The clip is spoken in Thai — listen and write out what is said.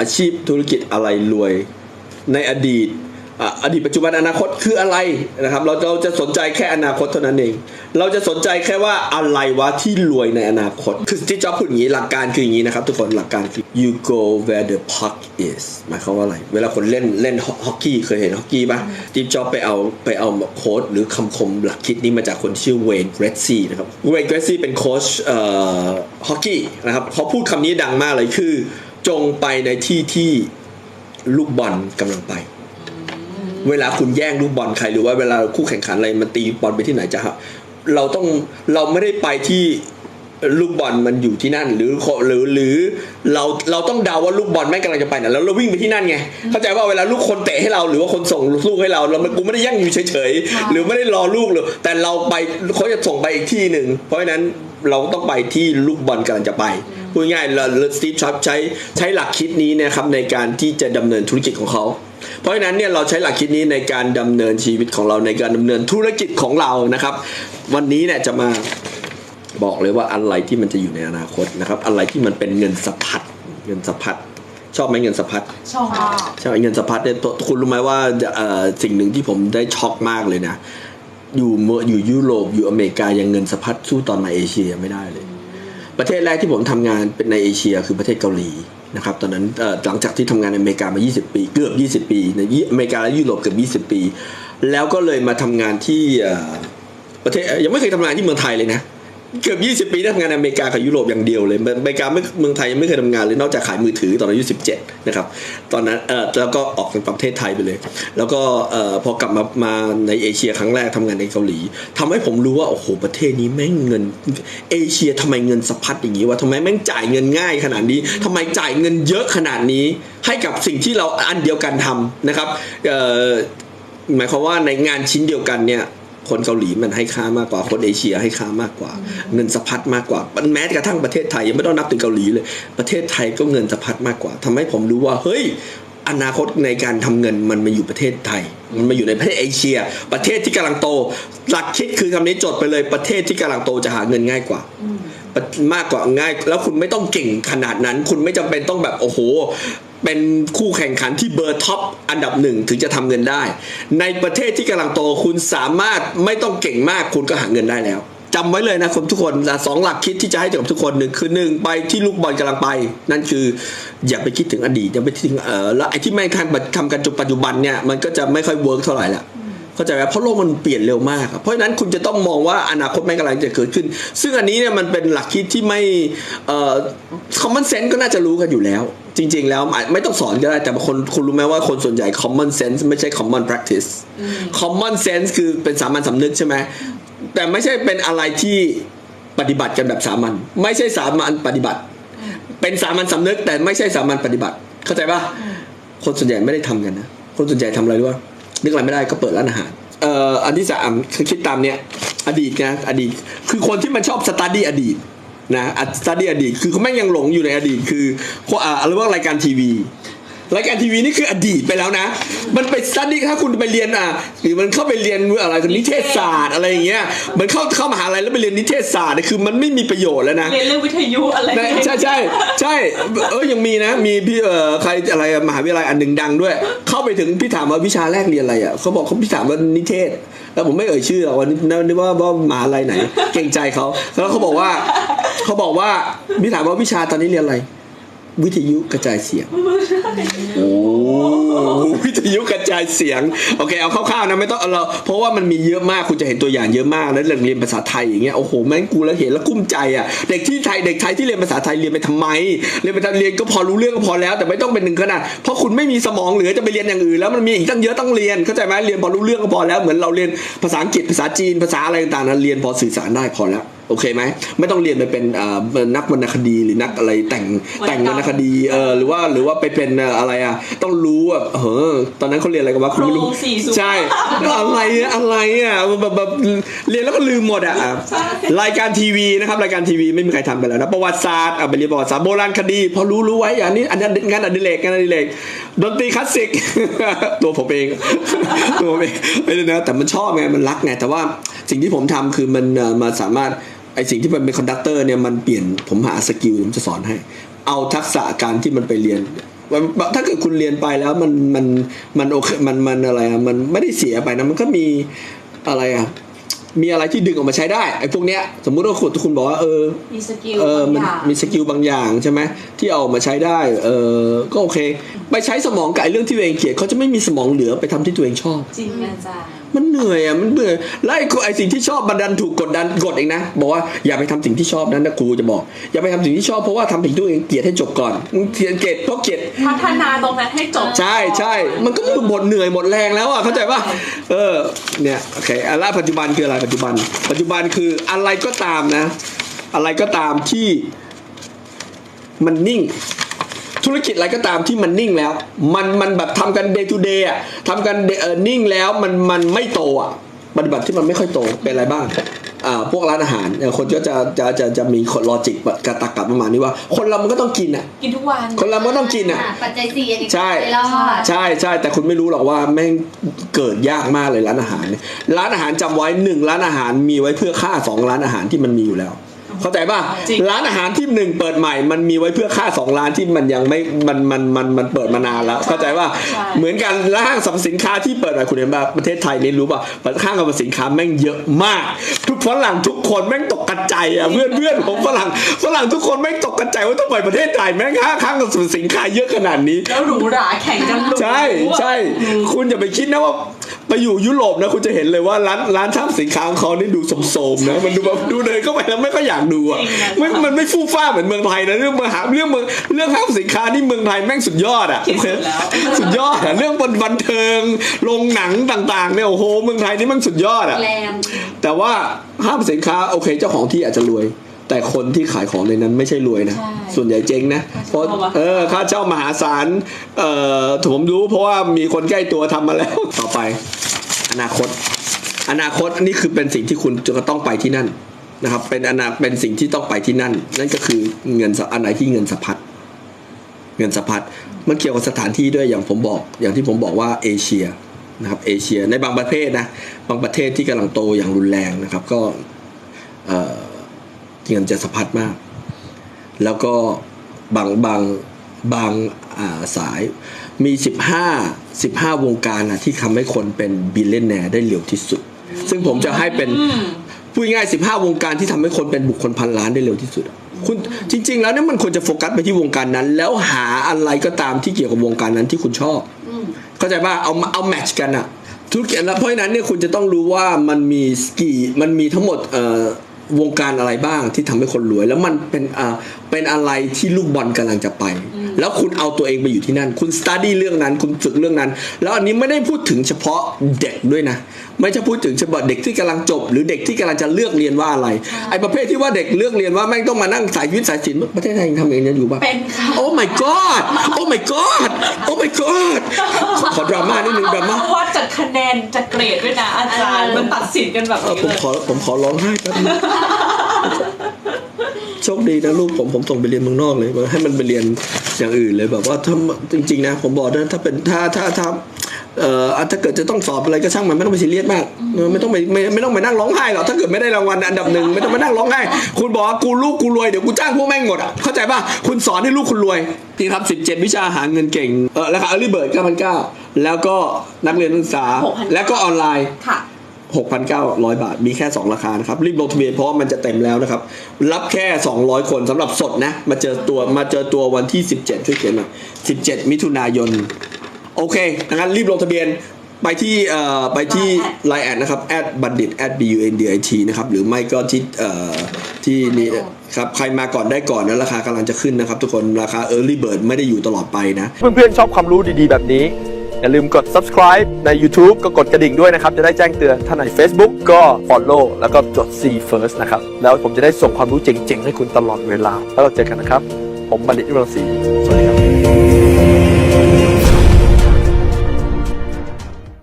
อาชีพธุรกิจอะไรรวย ในอดีตอะอดีตปัจจุบันอนาคตคืออะไรนะครับ เราเราจะสนใจแค่อนาคตเท่านั้นเอง เราจะสนใจแค่ว่าอะไรวะที่รวยในอนาคต คือที่จ๊อบพูดอย่างนี้หลักการคืออย่างนี้นะครับ ทุกคนหลักการคือ you go where the puck is หมายความว่าอะไร เวลาคนเล่นเล่นฮอกกี้เคยเห็นฮอกกี้ป่ะที่จ๊อบไปเอาไปเอาโค้ดหรือคำคมหลักคิดนี้มาจากคนชื่อเวนเกรซซี่นะครับเวนเกรซซี่เป็นโค้ชเอ่อฮอกกี้นะครับเขาพูดคำนี้ดังมากเลยคือ จงไปในที่ที่ลูกบอลกำลังไป เวลาคุณแย่งลูกบอลใครหรือว่าเวลาคู่แข่งขันอะไรมันตีบอลไปที่ไหนจะครับเราต้องเราไม่ได้ไปที่ลูกบอลมันอยู่ที่นั่น หรือหรือหรือเราเราต้องเดาว่าลูกบอลแม่งกำลังจะไปไหนแล้วเราวิ่งไปที่นั่นไงเข้าใจว่าเวลาลูกคนเตะให้เราหรือว่าคนส่งลูกให้เราเราไม่กูไม่ได้ยั่งอยู่เฉยๆหรือไม่ได้รอลูกเลยแต่เราไปเขาจะส่งไปอีกที่หนึ่งเพราะฉะนั้น เราต้องไปที่ลูกบอลกำลังจะไปพูดง่ายๆเราสตีฟช็อปใช้ใช้หลักคิดนี้นะครับในการที่จะดำเนินธุรกิจของเขา เพราะฉะนั้นเนี่ยเราใช้หลักคิดนี้ในการดำเนินชีวิตของเราในการดำเนินธุรกิจของเรานะครับ วันนี้เนี่ยจะมาบอกเลยว่าอะไรที่มันจะอยู่ในอนาคตนะครับ อะไรที่มันเป็นเงินสะพัดเงินสะพัดชอบไหมเงินสะพัดชอบใช่เงินสะพัดเนี่ยตัวคุณรู้ไหมว่าเอ่อสิ่งหนึ่งที่ผมได้ช็อกมากเลยนะ อยู่เมื่ออยู่ยุโรปอยู่อเมริกายังเงินสะพัดสู้ตอนมาเอเชียไม่ได้เลย ประเทศแรกที่ผมทำงานเป็นในเอเชียคือประเทศเกาหลีนะครับตอนนั้นหลังจากที่ทำงานในอเมริกามา 20 ปี เกือบ 20 ปีในอเมริกาและยุโรปเกือบ 20 ปี แล้วก็เลยมาทำงานที่ประเทศยังไม่เคยทำงานที่เมืองไทยเลยนะ เกือบ 20 ปีได้ทำงานในอเมริกากับยุโรปอย่างเดียวเลยอเมริกาไม่เมืองไทยยังไม่เคยทำงานเลยนอกจากขายมือถือตอนอายุ 17 นะครับ ตอนนั้นเออแล้วก็ออกจากประเทศไทยไปเลย แล้วก็เอ่อพอกลับมามาในเอเชียครั้งแรกทำงานในเกาหลีทำให้ผมรู้ว่า โอ้โห ประเทศนี้แม่งเงิน เอเชียทำไมเงินสะพัดอย่างนี้วะทำไมแม่งจ่ายเงินง่ายขนาดนี้ทำไมจ่ายเงินเยอะขนาดนี้ ให้กับสิ่งที่เราอันเดียวกันทำนะครับเอ่อหมายความว่าในงานชิ้นเดียวกันเนี่ย คนเกาหลีมันให้ค่ามากกว่า คนเอเชียให้ค่ามากกว่า เงินสะพัดมากกว่าแม้กระทั่งประเทศไทยยังไม่ต้องนับถึงเกาหลีเลย ประเทศไทยก็เงินสะพัดมากกว่าทำให้ผมรู้ว่าเฮ้ยอนาคตในการทำเงินมันมาอยู่ประเทศไทย มันมาอยู่ในประเทศเอเชีย ประเทศที่กำลังโต หลักคิดคือคำนี้จดไปเลยประเทศที่กำลังโตจะหาเงินง่ายกว่ามากกว่าง่าย แล้วคุณไม่ต้องเก่งขนาดนั้น คุณไม่จำเป็นต้องแบบโอ้โห เป็นคู่แข่งขันที่เบอร์ท็อปอันดับหนึ่งถึงจะทำเงินได้ ในประเทศที่กำลังโตคุณสามารถไม่ต้องเก่งมากคุณก็หาเงินได้แล้วจำไว้เลยนะคุณทุกคนสองหลักคิดที่จะให้กับทุกคนหนึ่งคือหนึ่งไปที่ลูกบอลกำลังไป นั่นคืออย่าไปคิดถึงอดีตอย่าไปคิดถึงเออแล้วไอ้ที่ไม่ทำทำกันจุปัจจุบันเนี่ยมันก็จะไม่ค่อยเวิร์กเท่าไหร่ละ เข้าใจไหมเพราะโลกมันเปลี่ยนเร็วมากอะเพราะฉะนั้นคุณจะต้องมองว่าอนาคตแม่งกำลังจะเกิดขึ้น ซึ่งอันนี้เนี่ยมันเป็นหลักคิดที่ไม่เอ่อ common sense ก็น่าจะรู้กันอยู่แล้ว จริง ๆ แล้วอาจไม่ต้องสอนก็ได้แต่บางคนคุณรู้ไหมว่าคนส่วนใหญ่ common sense ไม่ใช่ common practice common sense คือเป็นสามัญสำนึกใช่ไหมแต่ไม่ใช่เป็นอะไรที่ปฏิบัติกันแบบสามัญไม่ใช่สามัญปฏิบัติ เป็นสามัญสำนึกแต่ไม่ใช่สามัญปฏิบัติ เข้าใจปะคนส่วนใหญ่ไม่ได้ทำกันนะคนส่วนใหญ่ทำอะไรรู้ป่ะ นึกอะไรไม่ได้ก็เปิดร้านอาหารเอ่ออันที่สามคือคิดตามเนี้ยอดีตนะอดีต คือคนที่มันชอบสต u d ดี้อดีตนะสต u d ดี้อดีตคือเขาแม่งยังหลงอยู่ในอดีต คืออ่าอะไรว่ารายการทีวี รายการทีวีนี่คืออดีตไปแล้วนะ มันไปสต u d ดี้ถ้าคุณไปเรียนอะหรือมันเข้าไปเรียนอะไรนิเทศศาสตร์อะไรอย่างเงี้ยมันเข้าเข้ามหาลัยแล้วไปเรียนนิเทศศาสตร์เนี่ยคือมันไม่มีประโยชน์แล้วนะเรียนเรื่องวิทยุอะไรใช่ใช่ใช่ใช่เออยังมีนะ มีพี่เออใครอะไรอะมหาวิทยาลัยอันหนึ่งดังด้วย เข้าไปถึงพี่ถามว่าวิชาแรกเรียนอะไรอะเขาบอกเขาพี่ถามว่านิเทศ แล้วผมไม่เอ่ยชื่อหรอกว่านึกว่าว่ามหาลัยไหน เก่งใจเขาแล้วเขาบอกว่าเขาบอกว่าพี่ถามว่าวิชาตอนนี้เรียนอะไร วิทยุกระจายเสียง โอ้วิทยุกระจายเสียง โอเค เอาคร่าวๆนะไม่ต้องเราเพราะว่ามันมีเยอะมากคุณจะเห็นตัวอย่างเยอะมากแล้วเรียนภาษาไทยอย่างเงี้ยโอ้โหแม่งกูแล้วเห็นแล้วกุ้มใจอะเด็กที่ไทยเด็กไทยที่เรียนภาษาไทยเรียนไปทำไม เรียนไปทำเรียนก็พอรู้เรื่องก็พอแล้ว แต่ไม่ต้องเป็นหนึ่งขนาดเพราะคุณไม่มีสมองเหลือจะไปเรียนอย่างอื่นแล้วมันมีอีกตั้งเยอะต้องเรียนเข้าใจไหมเรียนพอรู้เรื่องก็พอแล้วเหมือนเราเรียนภาษาอังกฤษภาษาจีนภาษาอะไรต่างๆนั้นเรียนพอสื่อสารได้พอแล้ว โอเคไหมไม่ต้องเรียนไปเป็นอ่านักวรรณคดีหรือนักอะไรแต่งแต่งวรรณคดีเออหรือว่าหรือว่าไปเป็นเอ่ออะไรอะต้องรู้อะเออตอนนั้นเขาเรียนอะไรกันวะคุณไม่รู้โครงสี่สุภาพใช่อะไรอะอะไรอะแบบแบบเรียนแล้วก็ลืมหมดอะอะใช่รายการทีวีนะครับรายการทีวีไม่มีใครทำไปแล้วนะประวัติศาสตร์อะไปเรียนประวัติศาสตร์โบราณคดีพอรู้รู้ไว้อย่างนี้อันนั้นงานอดิเรกงานอดิเรกดนตรีคลาสสิกตัวผมเองตัวผมเองไม่ได้นะแต่มันชอบไงมันรักไงแต่ว่าสิ่งที่ผมทำคือมันเอ่อมาสามารถ ไอสิ่งที่มันเป็นคอนดักเตอร์เนี่ยมันเปลี่ยนผมหาสกิลผมจะสอนให้ เอาทักษะการที่มันไปเรียนถ้าเกิดคุณเรียนไปแล้วมันมันมันโอเคมันมันอะไรอะมันไม่ได้เสียไปนะมันก็มีอะไรอะมีอะไรที่ดึงออกมาใช้ได้ไอ้พวกเนี้ยสมมุติว่าคุณคุณบอกว่าเออมีสกิลเออบางมันอย่างมีสกิลบางอย่างใช่ไหมที่เอาออกมาใช้ได้เออก็โอเค ไปใช้สมองกับไอ้เรื่องที่ตัวเองเกลียดเขาจะไม่มีสมองเหลือไปทำที่ตัวเองชอบจริงอาจารย์ มันเหนื่อยอะมันเบื่อแล้วไอ้ไอ้สิ่งที่ชอบมันดันถูกกดดันกดเองนะบอกว่าอย่าไปทำสิ่งที่ชอบนั้นนะครูจะบอก อย่าไปทำสิ่งที่ชอบเพราะว่าทำสิ่งที่ตัวเองเกลียดให้จบก่อนมึงเกลียดเกลียดเพราะเกลียดพัฒนาตรงนั้นให้จบใช่ใช่มันก็หมดเหนื่อยหมดแรงแล้วอะเข้าใจป่ะเออเนี่ยโอเคอันละปัจจุบันคืออะไรปัจจุบัน ปัจจุบันคืออะไรก็ตามนะ อะไรก็ตามที่มันนิ่ง ธุรกิจอะไรก็ตามที่มันนิ่งแล้ว มันมันแบบทำกัน day to day อะทำกัน day- เออนิ่งแล้วมันมันไม่โตอะปฏิบัติที่มันไม่ค่อยโตเป็นอะไรบ้างอ่าพวกร้านอาหารเนี่ยคนก็จะจะจะจะมีลอจิกกระตักกลับประมาณนี้ว่า คนเรามันก็ต้องกินอะกินทุกวันคนเรามันก็ต้องกินอะปัจจัยสี่อันนี้ใช่ไม่รอดใช่ใช่แต่คุณไม่รู้หรอกว่าแม่งเกิดยากมากเลยร้านอาหารเนี่ยร้านอาหารจำไว้หนึ่งร้านอาหารมีไว้เพื่อค่าสองร้านอาหารที่มันมีอยู่แล้ว เข้าใจป่ะจริง ร้านอาหารที่หนึ่งเปิดใหม่ มันมีไว้เพื่อค่าสองร้านที่มันยังไม่มันมันมันมันเปิดมานานแล้ว เข้าใจป่ะเหมือนกันร้านห้างสรรพสินค้าที่เปิดใหม่คุณเห็นป่ะประเทศไทยนี่รู้ป่ะห้างสรรพสินค้าแม่งเยอะมาก ทุกฝรั่งทุกคนแม่งตกกระจายอะเพื่อนเพื่อนผมฝรั่งฝรั่งทุกคนแม่งตกกระจายว่าทำไมประเทศไทยแม่งห้างห้างสรรพสินค้าเยอะขนาดนี้ แล้วหรูหราแข่งกันหรูใช่ใช่ คุณอย่าไปคิดนะว่าไปอยู่ยุโรปนะ คุณจะเห็นเลยว่าร้านร้านช่างสินค้าของเขานี่ดูโสมๆนะ มันดูแบบดูเดินเข้าไปแล้วไม่ก็อยากดูอะไม่มันไม่ฟู่ฟ้าเหมือนเมืองไทยนะเรื่องเมืองหาเรื่องเมืองเรื่องห้างสินค้านี่เมืองไทยแม่งสุดยอดอะที่สุดแล้วสุดยอดอะเรื่องบันเทิงโรงหนังต่างๆเนี่ยโอ้โหเมืองไทยนี่มันสุดยอดอะแรงแต่ว่าห้างสินค้าโอเคเจ้าของที่อาจจะรวยแต่คนที่ขายของในนั้นไม่ใช่รวยนะใช่ส่วนใหญ่เจ๊งนะ เพราะค่าเช่ามหาศาลเออค่าเช่ามหาศาลเอ่อผมรู้เพราะว่ามีคนใกล้ตัวทำมาแล้ว ต่อไป อนาคต อนาคตอันนี้คือเป็นสิ่งที่คุณจะต้องไปที่นั่น นะครับเป็นอนาเป็นสิ่งที่ต้องไปที่นั่น นั่นก็คือเงินสะอันไหนที่เงินสะพัดเงินสะพัดมันเกี่ยวกับสถานที่ด้วยอย่างผมบอก อย่างที่ผมบอกว่าเอเชียนะครับเอเชียในบางประเทศนะบางประเทศที่กำลังโตอย่างรุนแรงนะครับก็เออเงินจะสะพัดมาก แล้วก็บางบางบางาสายมี 15 15 วงการนะที่ทำให้คนเป็นบิลเลนแนร์ได้เร็วที่สุด ซึ่งผมจะให้เป็น พูดง่ายๆ15วงการที่ทำให้คนเป็นบุคคลพันล้านได้เร็วที่สุดอะคุณจริง ๆ แล้วเนี่ยมันควรจะโฟกัสไปที่วงการนั้น แล้วหาอะไรก็ตามที่เกี่ยวกับวงการนั้นที่คุณชอบอืมเข้าใจป่ะเอามาเอาแมทช์กันอะธุรกิจแล้วเพราะฉะนั้นเนี่ยคุณจะต้องรู้ว่ามันมีสกีมันมีทั้งหมดเอ่อวงการอะไรบ้างที่ทำให้คนรวย แล้วมันเป็นอ่าเป็นอะไรที่ลูกบอลกำลังจะไป แล้วคุณเอาตัวเองไปอยู่ที่นั่น คุณสต u d ดี้เรื่องนั้น คุณฝึกเรื่องนั้น แล้วอันนี้ไม่ได้พูดถึงเฉพาะเด็กด้วยนะ ไม่ใช่พูดถึงเฉพาะเด็กที่กำลังจบ หรือเด็กที่กำลังจะเลือกเรียนว่าอะไร ไอ้ประเภทที่ว่าเด็กเลือกเรียนว่าแม่งต้องมานั่งสายวิทย์สายศิลป์ประเทศไทยยังทำอย่างนี้อยู่ป่ะเป็นค่ะโอ้ my god โอ้ my god โอ้ my god ขอขอดราม่านิดนึงดราม่าเพราะว่าจัดคะแนนจัดเกรดด้วยนะอาจารย์มันตัดสินกันแบบเออนี้ผมเลยขอผมขอร้องไห้แป๊บนึง โชคดีนะลูกผมผมส่งไปเรียนเมืองนอกเลยให้มันไปเรียนอย่างอื่นเลยแบบว่าถ้าจริง ๆ นะ ผมบอกนะถ้าเป็นถ้าถ้าถ้าเอ่อถ้าเกิดจะต้องสอบอะไรก็ช่างมันไม่ต้องไปซีเรียสมากเออไม่ต้องไปไม่ไม่ต้องไปนั่งร้องไห้หรอกถ้าเกิดไม่ได้รางวัลอันดับหนึ่งไม่ต้องมานั่งร้องไห้คุณบอกว่ากูลูกกูรวยเดี๋ยวกูจ้างพวกแม่งหมดอะเข้าใจป่ะคุณสอนให้ลูกคุณรวยที่ทำสิบเจ็ดวิชาหาเงินเก่งเออราคาเออรี่เบิร์ดเก้าพันเก้าแล้วก็นักเรียนนักศึกษา6,900แล้วก็ออนไลน์ค่ะ 6,900 บาท มีแค่ 2 ราคานะครับ รีบลงทะเบียนเพราะมันจะเต็มแล้วนะครับ รับแค่ 200 คนสำหรับสดนะ มาเจอตัวมาเจอตัววันที่ 17 ช่วยเขียนหน่อย17 มิถุนายน โอเคดังนั้นรีบลงทะเบียนไปที่เอ่อไปที่ Line แอดนะครับ at bandit at b u n d i t นะครับ หรือไม่ก็ที่เอ่อที่นี่ครับ ใครมาก่อนได้ก่อนนะราคากำลังจะขึ้นนะครับ ทุกคนราคา early bird ไม่ได้อยู่ตลอดไปนะ เพื่อนๆชอบความรู้ดีๆแบบนี้ อย่าลืมกด subscribe ใน YouTube ก็กดกระดิ่งด้วยนะครับ จะได้แจ้งเตือนถ้าใน Facebook ก็ follow แล้วก็จด see first นะครับ แล้วผมจะได้ส่งความรู้เจ๋งๆ ให้คุณตลอดเวลา แล้วเราเจอกันนะครับ ผมบัณฑิตยุรังศรีสวัสดีครับ